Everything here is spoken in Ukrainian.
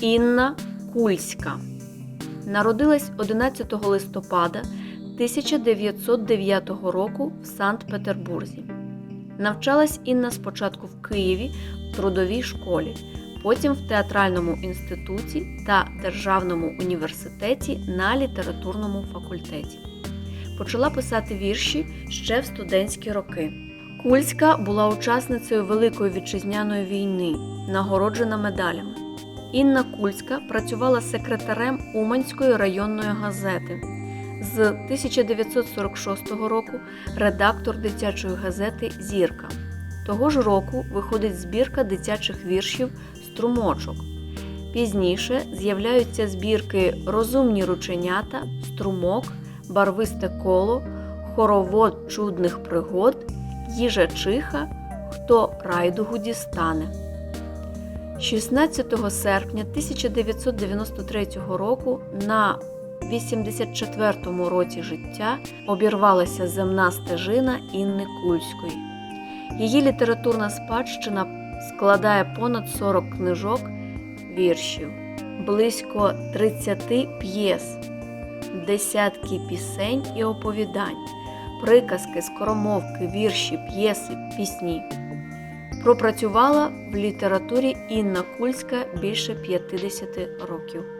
Інна Кульська народилась 11 листопада 1909 року в Санкт-Петербурзі. Навчалась Інна спочатку в Києві в трудовій школі, потім в театральному інституті та Державному університеті на літературному факультеті. Почала писати вірші ще в студентські роки. Кульська була учасницею Великої вітчизняної війни, нагороджена медалями. Інна Кульська працювала секретарем Уманської районної газети. З 1946 року редактор дитячої газети Зірка. Того ж року виходить збірка дитячих віршів Струмочок. Пізніше з'являються збірки Розумні рученята, Струмок, Барвисте коло, Хоровод чудних пригод, Їжачиха, Хто райдугу дістане. 16 серпня 1993 року на 84-му році життя обірвалася земна стежина Інни Кульської. Її літературна спадщина складає понад 40 книжок віршів, близько 30 п'єс, десятки пісень і оповідань, приказки, скоромовки, вірші, п'єси, пісні. Пропрацювала в літературі Інна Кульська більше 50 років.